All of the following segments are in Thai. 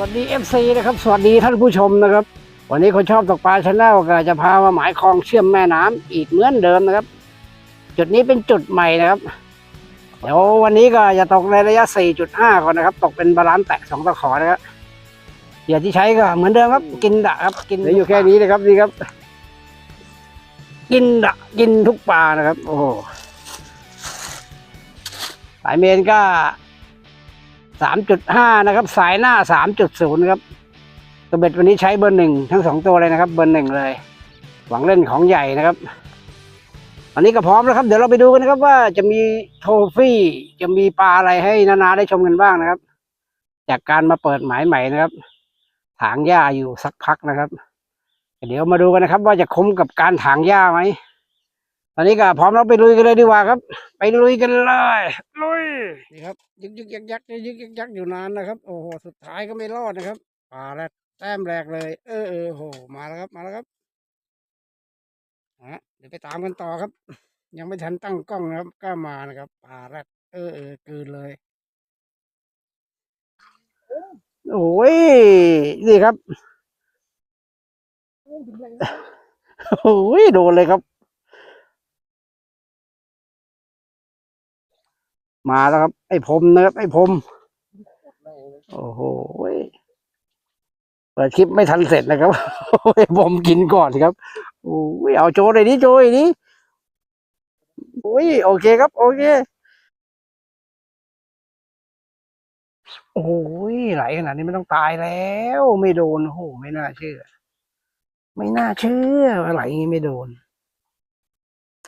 วัสดี FC นะครับ สวัสดีท่านผู้ชมนะครับ วันนี้คนชอบตกปลาชาแนลก็จะพามาหมายคลองเชื่อมแม่น้ำอีกเหมือนเดิมนะครับ จุดนี้เป็นจุดใหม่นะครับ เดี๋ยววันนี้ก็จะตกในระยะ 4.5 ก่อนนะครับ ตกเป็นบาลานซ์แตกสองตะขอนะครับเหยื่อที่ใช้ก็เหมือนเดิมครับ กินดะครับ กินเหลืออยู่แค่นี้นะครับนี่ครับ กินดะกินทุกปลานะครับ โอ้โหสายเมนก็ สามจุดห้านะครับ สายหน้าสามจุดศูนย์ครับตัวเบ็ดวันนี้ใช้เบอร์หนึ่งทั้งสองตัวเลยนะครับ เบอร์หนึ่งเลย หวังเล่นของใหญ่นะครับวันนี้ก็พร้อมแล้วครับ เดี๋ยวเราไปดูกันนะครับ ว่าจะมีโทฟี่ จะมีปลาอะไรให้นานาได้ชมกันบ้างนะครับ จากการมาเปิดหมายใหม่นะครับ ถางหญ้าอยู่สักพักนะครับ เดี๋ยวมาดูกันนะครับ ว่าจะคุ้มกับการถางหญ้าไหมตอนนี้ก็พร้อมเราไปลุยกันเลยดีกว่าครับ ไปลุยกันเลยลุย นี่ครับ ยึกยึกยักยักยึกยึกยักยักอยู่นานนะครับ โอ้โหสุดท้ายก็ไม่รอดนะครับป่าแรกแต้มแรกเลย เออเออโหมาแล้วครับมาแล้วครับฮะเดี๋ยวไปตามกันต่อครับ ยังไม่ทันตั้งกล้องนะครับ ก็มานะครับป่าแรกเออเออกลืนเลยโอ้ยนี่ครับโอ้ยโดนเลยครับ มาแล้วครับ ไอ้พรมนะครับไอ้พรมโอ้โหเปิดคลิปไม่ทันเสร็จนะครับไอ้พรมกินก่อนครับโอ้ยเอาโจเลยนี่โจยนี่โอ้ยโอเคครับ โอเคโอ้ยไหลขนาดนี้ไม่ต้องตายแล้ว ไม่โดนโอ้โหไม่น่าเชื่อ ไม่น่าเชื่อว่าไหลงี้ไม่โดน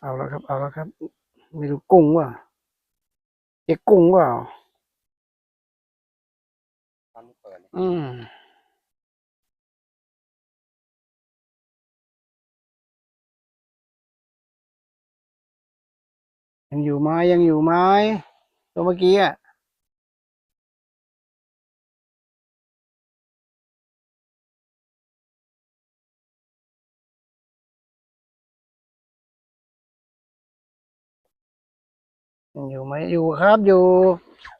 เอาแล้วครับ เอาแล้วครับ ไม่รู้กุ้งว่า เจ๊กุ้งว่าอืมยังอยู่ไหมยังอยู่ไหมตัวเมื่อกี้อะ อยู่ไหมอยู่ครับอยู่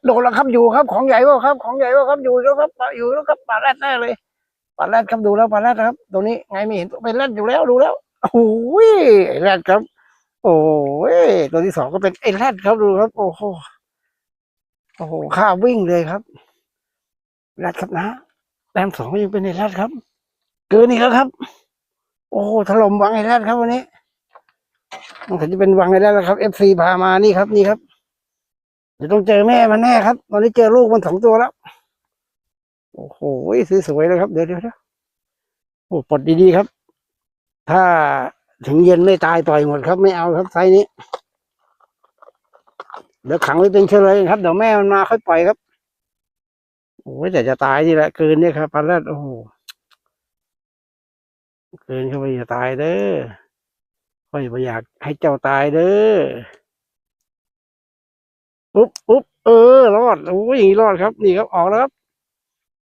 โดนแล้วครับอยู่ครับ ของใหญ่ว่าครับ ของใหญ่ว่าครับอยู่แล้วครับอยู่แล้วครับปลาแรดแน่เลยปลาแรดครับดูแล้วปลาแรดครับ ตัวนี้ไงไม่เห็นเป็นแรดอยู่แล้วดูแล้วโอ้โหไอ้แรดครับ โอ้ยตัวที่สองก็เป็นไอ้แรดครับดูครับ โอ้โหโอ้โหข้าวิ่งเลยครับแรดครับนะแต้มสองก็ยังเป็นไอ้แรดครับเกินอีกแล้วครับ โอ้ถล่มวังไอ้แรดครับวันนี้มันจะเป็นวังไอ้แรดแล้วครับเอฟซีพามานี่ครับนี่ครับ เดี๋ยวต้องเจอแม่มันแน่ครับ ตอนนี้เจอลูกมันสองตัวแล้ว โอ้โหสวยๆเลยครับเดี๋ยวเดี๋ยวเดี๋ยวโอ้ปลดดีๆครับ ถ้าถึงเย็นไม่ตายปล่อยหมดครับไม่เอาครับไซนี้ เดี๋ยวขังไว้เป็นเฉลยครับ เดี๋ยวแม่มันมาค่อยปล่อยครับ โอ้ยแต่จะตายนี่แหละเกินเนี่ยครับปลาแรดโอ้โหเกินเข้าไปอย่าตายเด้อค่อยไม่อยากให้เจ้าตายเด้อ ปุ๊บปุ๊บเออรอดโอ้ยอย่างนี้รอดครับ นี่ครับออกแล้วครับ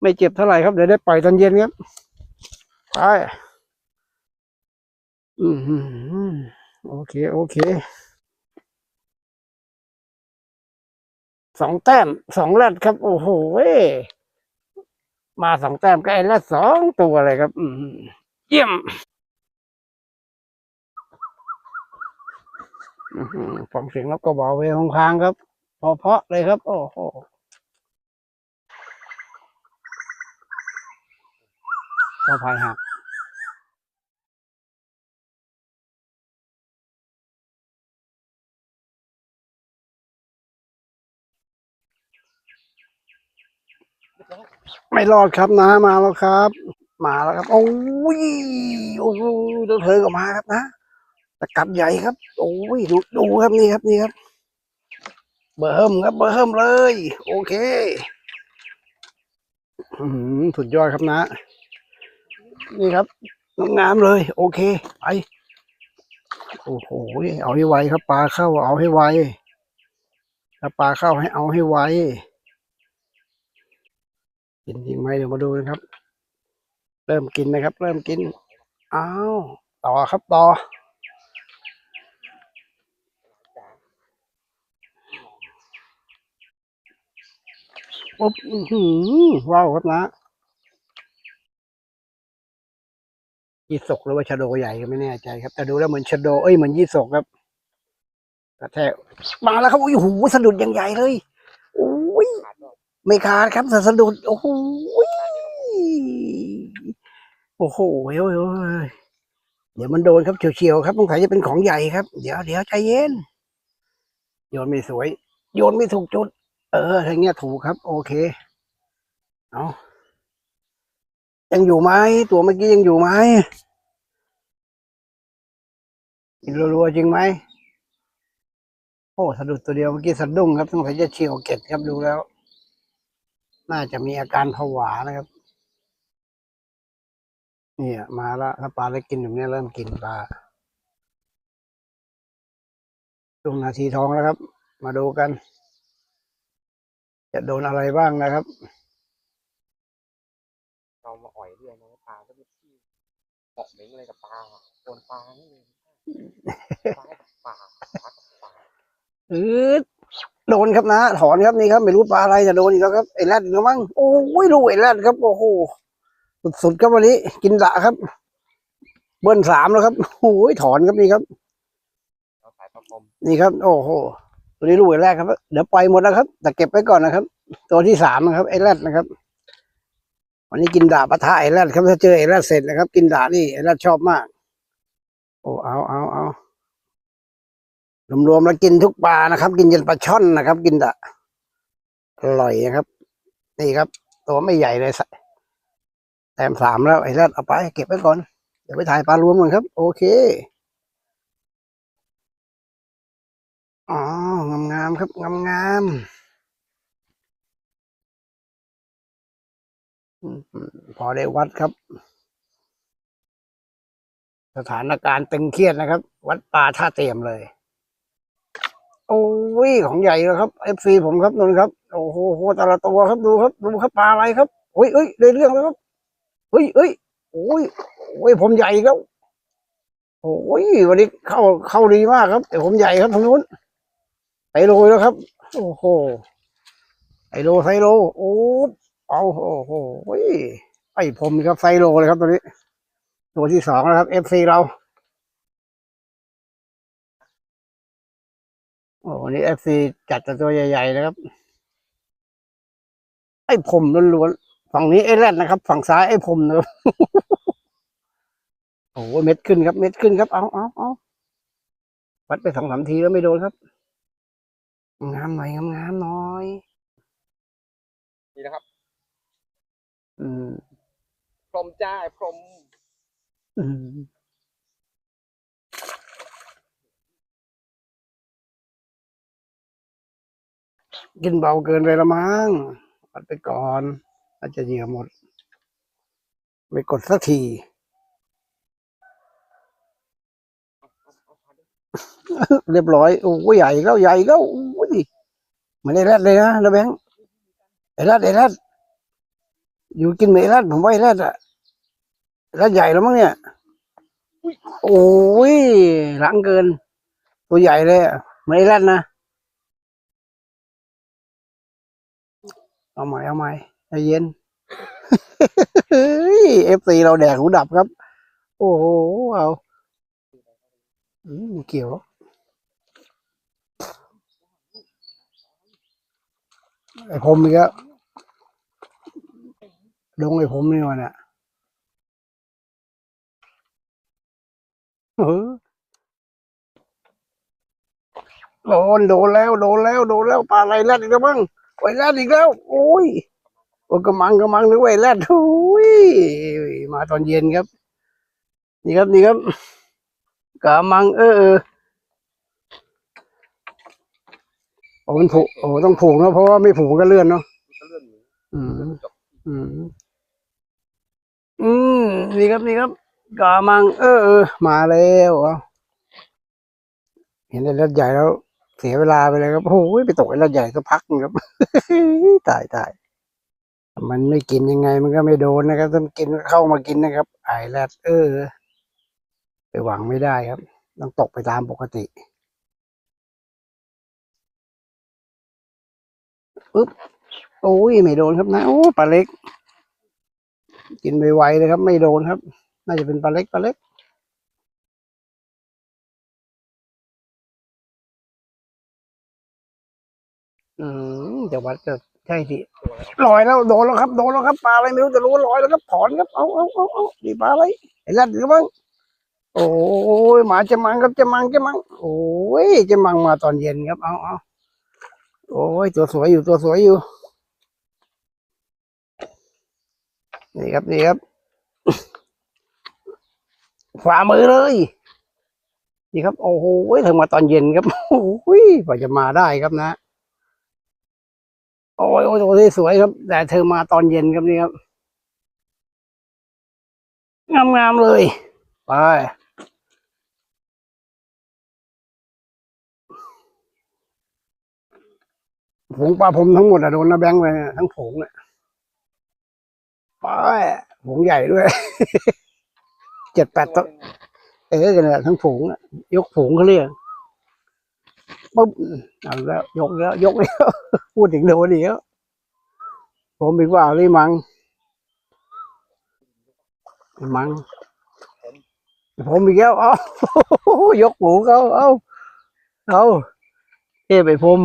ไม่เจ็บเท่าไหร่ครับเดี๋ยวได้ปล่อยตอนเย็นครับไปอืมโอเค โอเคสองแต้มสองแรดครับ โอ้โหมาสองแต้มก็ไอ้แรดสองตัวเลยครับ อืเยี่ยมฟังเสียงนกกระบอกเวของค้างครับ พอเพาะเลยครับ โอ้โหก็พายหักไม่รอดครับนะมาแล้วครับ มาแล้วครับ โอ้ยโอ้ยเธอก็มาครับนะตะกับใหญ่ครับ โอ้ยดูดูครับนี่ครับนี่ครับ เบอร์เฮิมครับเบอร์เฮิมเลย โอเคสุดยอดครับนะ นี่ครับงามเลย โอเคไปโอ้โหเอาให้ไวครับปลาเข้าเอาให้ไวถ้าปลาเข้าให้เอาให้ไวกินจริงไหมเดี๋ยวมาดูนะครับ เริ่มกินนะครับ เริ่มกินอ้าวต่อครับต่อ โอ้บหืมว้าวครับนะยี่สกหรือว่าชะโดใหญ่ก็ไม่แน่ใจครับ แต่ดูแล้วเหมือนชะโดเอ้ยเหมือนยี่สกครับกระแทกมาแล้วครับโอ้โหสะดุดอย่ใหญ่เลยโอ้ยไม่ขาดครับสะดุดโอ้โหโอ้โหเฮ้ยเดี๋ยวมันโดนครับเฉียวๆครับสงสัยจะเป็นของใหญ่ครับ เดี๋ยวเดี๋ยวใจเย็นโยนไม่สวย โยนไม่ถูกจุด เออทางเงี้ยถูกครับ โอเค เอายังอยู่ไหมตัวเมื่อกี้ยังอยู่ไหมกินรัวๆจริงไหมโอ้สะดุดตัวเดียวเมื่อกี้สะดุ้งครับสงสัยจะเฉียวเก็ดครับดูแล้ว น่าจะมีอาการผวานะครับ เนี่ย มาแล้วถ้าปลาได้กินแบบนี้เริ่มกินปลาช่วงนาทีทองแล้วครับ มาดูกัน จะโดนอะไรบ้างนะครับ เรามาอ่อยเรื่อยนะปลาก็ไม่ที่เหาะเหม็งอะไรกับปลาโดนปลานี่เลยปลากับปลาปลากับปลาอืดโดนครับนะ ถอนครับนี่ครับ ไม่รู้ปลาอะไรจะโดนอีกแล้วครับไอ้แรดอีกแล้วมั้งโอ้ยลูกไอ้แรดครับโอ้โหสุดๆครับวันนี้ กินดะครับ เบิ้ลสามแล้วครับโอ้ยถอนครับนี่ครับเราสายประคมนี่ครับ โอ้โห ตัวนี้ลูกแรกครับ เดี๋ยวปล่อยหมดแล้วครับ แต่เก็บไว้ก่อนนะครับ ตัวที่สามนะครับไอ้แรดนะครับ วันนี้กินดาปะทะไอ้แรดครับถ้าเจอไอ้แรดเสร็จนะครับ กินดานี่ไอ้แรดชอบมาก โอ้เอาเอาเอารวมๆแล้วกินทุกปลานะครับ กินยันปลาช่อนนะครับ กินดะอร่อยนะครับ นี่ครับ ตัวไม่ใหญ่เลยสัแต้มสามแล้วไอ้แรดเอาไป เก็บไว้ก่อนเดี๋ยวไปถ่ายปลารวมก่อนครับ โอเค อ๋องามๆครับงามๆอืมพอได้วัดครับ สถานการณ์ตึงเครียดนะครับ วัดปลาท่าเตียมเลย โอ้ยของใหญ่แล้วครับเอฟซีผมครับนนครับ โอ้โหโหแต่ละตัวครับดูครับดูครับปลาอะไรครับโอ้ยเอ้ยได้เรื่องแล้วครับเอ้ยเอ้ยโอ้ยโอ้ยผมใหญ่แล้วโอ้ยวันนี้เข้าเข้าดีมากครับแต่ผมใหญ่ครับทางนู้น ไซโลแล้วครับ โอ้โหไซโลไซโลโอ้เอาโอ้โหไอ้ผมครับไซโลเลยครับตัวนี้ ตัวที่สองแล้วครับเอฟซีเราโอ้นนี้เอฟซีจัดแต่ตัวใหญ่ๆนะครับ ไอ้ผมล้วนๆฝั่งนี้ไอ้แรดนะครับ ฝั่งซ้ายไอ้ผมนะครับโอ้โหเม็ดขึ้นครับ เม็ดขึ้นครับเอาเอาเอาวัดไปสองสามทีแล้วไม่โดนครับ งามหน่อยงามงามหน่อย นี่นะครับ อืม พรหมจ้าไอ้พรหมอืม กินเบาเกินไปละมั้งปัดไปก่อน อาจจะเหยื่อหมด ไม่กดสักที เรียบร้อยโอ้ยใหญ่แล้วใหญ่แล้วโอ้ยมันได้แรดเลยนะนะแบงค์ไอ้แรดไอ้แรดอยู่กินไหมไอ้แรดผมว่าไอ้แรดอะไอ้แรดใหญ่แล้วมั้งเนี่ยโอ้ยหลังเกิน ตัวใหญ่เลยอะไม่ได้แรดนะเอาใหม่เอาใหม่ใจเย็นเอฟซีเราแดกหูดับครับ โอ้โหเอามไม่เกี่ยวหรอก ไอ้ผมอีกแล้วดงไอ้ผมนี่วะเนี่ยเออโดนโดนแล้วโดนแล้วโดนแล้วปลาอะไรแรดอีกแล้วมั้งไอ้แรดอีกแล้ว โอ้ยโอ้กระมังกระมังนึกว่าไอ้แรดโอ้ยมาตอนเย็นครับ นี่ครับนี่ครับกระมังเออเออ โอ้มันผูกโอ้ต้องผูกเนอะเพราะว่าไม่ผูกก็เลื่อนเนาะมันก็เลื่อนหนีอืมจบอืมอืมนี่ครับนี่ครับกามัง เออเออมาแล้วเอาเห็นไอ้รถใหญ่แล้ว เสียเวลาไปเลยครับโอ้ยไปตกไอ้รถใหญ่ก็พักหนึ่งครับตายตายมันไม่กินยังไงมันก็ไม่โดนนะครับถ้ามันกินก็เข้ามากินนะครับ ไอ้แรดเออ ไปหวังไม่ได้ครับ ต้องตกไปตามปกติ ปึ๊บโอ้ยไม่โดนครับนะโอ้ปลาเล็ก กินไวๆเลยครับ ไม่โดนครับ น่าจะเป็นปลาเล็กปลาเล็กอืมจะวัดก็ใช่สิลอยแล้วโดนแล้วครับโดนแล้วครับปลาอะไรไม่รู้แต่รู้ลอยแล้วครับถอนครับเอาเอาเอาเอาดีปลาอะไรไอ้ลัดหรือบ้างโอ้ยหมาจะมังครับจะมังจะมังโอ้ยจะมังมาตอนเย็นครับเอาเอา โอ้ยตัวสวยอยู่ตัวสวยอยู่ นี่ครับนี่ครับฝ่ามือเลย นี่ครับ โอ้โหถึงมาตอนเย็นครับโอ้ยกว่าจะมาได้ครับนะ โอ้ยโอ้ยตัวนี้สวยครับ แต่เธอมาตอนเย็นครับนี่ครับงามๆเลย ไป ผงปลาผมทั้งหมดอะโดนนะแบงค์ไปเนี่ยทั้งผงเนี่ยไปผงใหญ่ด้วย เจ็ดแปดตัวเออกันแหละทั้งผงอะยกผงเขาเรียกปุ๊บเอาแล้วยกแล้วยกแล้วพูดถึงโดนอีกแล้วผมอีกว่าเลยมังมังผมอีกแล้วเอายกหูเขาเอาเอาเทไปผม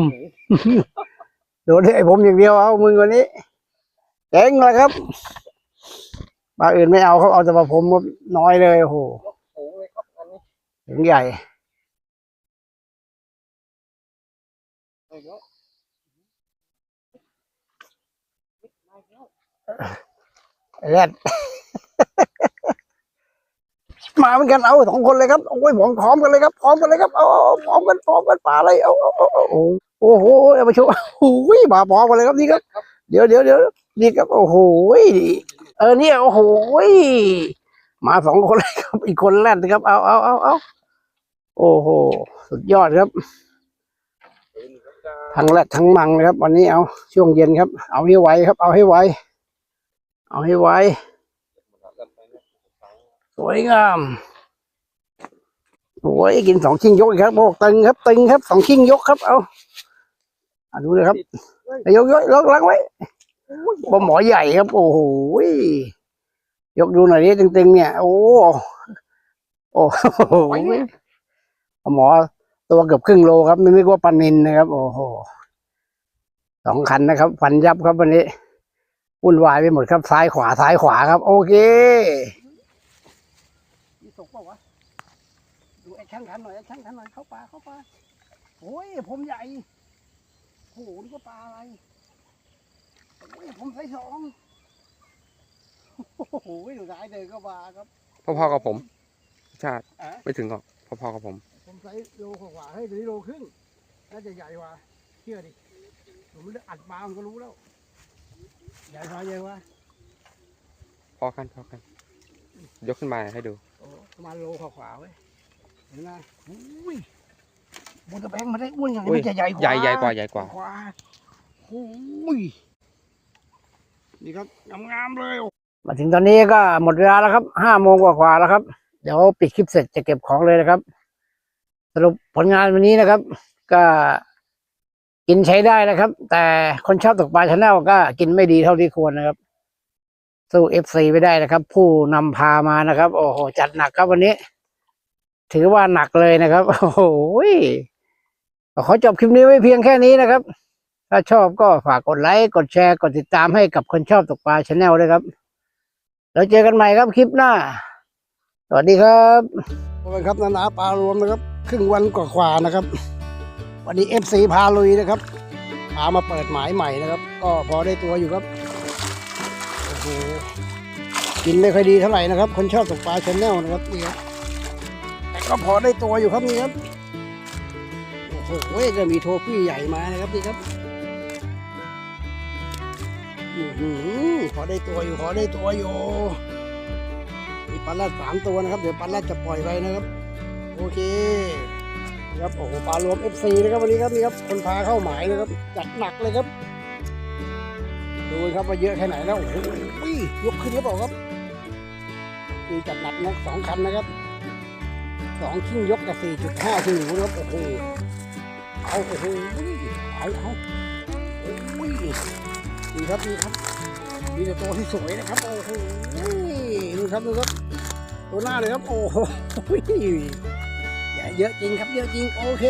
โดนไอ้ผมอย่างเดียวเอามึงวันนี้เจ๋งเลยครับปลาอื่นไม่เอาเขาเอาแต่ปลาผมน้อยเลยโอ้โหถึงใหญ่เอาเยอะมาเยอะแรดมาเหมือนกันเอาสองคนเลยครับโอ้ยผมพร้อมกันเลยครับพร้อมกันเลยครับเอาเอาพร้อมกันพร้อมกันป่าเอาเอาเอาเอาเอา โอ้โหเอาไปโชว์โอ้ยมาพร้อมกันเลยครับนี่ครับ เดี๋ยวเดี๋ยวเดี๋ยวนี่ครับ โอ้โหเออเนี่ยโอ้โหมาสองคนเลยครับ อีกคนแรดนะครับ เอาเอาเอาเอาโอ้โห สุดยอดครับปืนครับจ้าทั้งแรดทั้งมังนะครับ วันนี้เอาช่วงเย็นครับ เอาให้ไวครับ เอาให้ไว เอาให้ไวมันกันไปเนี่ยฟังสวยงามโอ้ยกินสองชิงยกอีกครับโอ้ตึงครับ ตึงครับสองชิงยกครับ เอาอะ ดูเลยครับยกยกยกลังไว้ปลาหมอใหญ่ครับ โอ้โหยกดูหน่อยนี้ตึงๆ เนี่ย โอ้โอ้โหปลาหมอตัวเกือบครึ่งโลครับนึกว่าปลานินนะครับ โอ้โหสองคันนะครับฟันยับครับวันนี้วุ่นวายไปหมดครับ ซ้ายขวาซ้ายขวาครับ โอเคมีตกเปล่าวะดูไอ้ช่างทันหน่อยไอ้ช่างทันหน่อยเข้าปลาเข้าปลาโอ้ยผมใหญ่โอ้โหนี่ก็ปลาอะไรโอ้ยผมใส่สองโอ้โหดูสายเดินก็ปลาครับพอๆกับผม ชาติอะไม่ถึงหรอกพอๆกับผม ผมใส่โลกว่าๆให้ตัวนี้โลครึ่งน่าจะใหญ่กว่าเชื่อดิผมอัดปลามันก็รู้แล้ว ใหญ่กว่าใหญ่กว่าพอกันพอกัน ยกขึ้นมาให้ดู โอ้ประมาณโลกว่าๆเว้ยเห็นไหมอุ้ย บนตะแบงมาได้อ้วนอย่างนี้อุ้ยมันจะใหญ่กว่าใหญ่ใหญ่กว่าใหญ่กว่าขวาโอ้ยนี่ครับงามๆเลย มาถึงตอนนี้ก็หมดเวลาแล้วครับห้าโมงกว่าๆแล้วครับ เดี๋ยวปิดคลิปเสร็จจะเก็บของเลยนะครับ สรุปผลงานวันนี้นะครับ ก็กินใช้ได้นะครับ แต่คนชอบตกปลาชาแนลก็กินไม่ดีเท่าที่ควรนะครับ สู้เอฟซีไม่ได้นะครับ ผู้นำพามานะครับ โอ้โห จัดหนักครับวันนี้ ถือว่าหนักเลยนะครับ โอ้โห ขอจบคลิปนี้ไว้เพียงแค่นี้นะครับ ถ้าชอบก็ฝากกดไลค์ กดแชร์ กดติดตามให้กับคนชอบตกปลาชาแนลด้วยครับ แล้วเจอกันใหม่ครับคลิปหน้า สวัสดีครับขอบคุณครับนานาปลารวมนะครับ ครึ่งวันกว่าๆนะครับ วันนี้เอฟซีพาลุยนะครับพามาเปิดหมายใหม่นะครับ ก็พอได้ตัวอยู่ครับโอ้โหกินไม่ค่อยดีเท่าไหร่นะครับ คนชอบตกปลาชาแนลนะครับนี่ครับแต่ก็พอได้ตัวอยู่ครับนี่ครับ โอ้โหก็มีโทฟี่ใหญ่มานะครับนี่ครับอือหือพอได้ตัวอยู่พอได้ตัวอยู่มีปลาแรดสามตัวนะครับ เดี๋ยวปลาแรดจะปล่อยไปนะครับ โอเคนะครับโอ้โหปลารวม FC นะครับวันนี้ครับนี่ครับคนพาเข้าหมายนะครับจัดหนักเลยครับดูครับว่าเยอะแค่ไหนแล้วโอ้โหยกขึ้นหรือเปล่าครับนี่จัดหนักนะสองคันนะครับสองชิ่งยกกับสี่จุดห้าชิ่งหนูครับโอ้โห เอาโอ้โหเอาเอาโอ้ยดีครับดีครับมีแต่ตัวที่สวยนะครับ โอ้โหดูครับดูครับตัวหน้าเลยครับ โอ้โหใหญ่เยอะจริงครับ เยอะจริง โอเค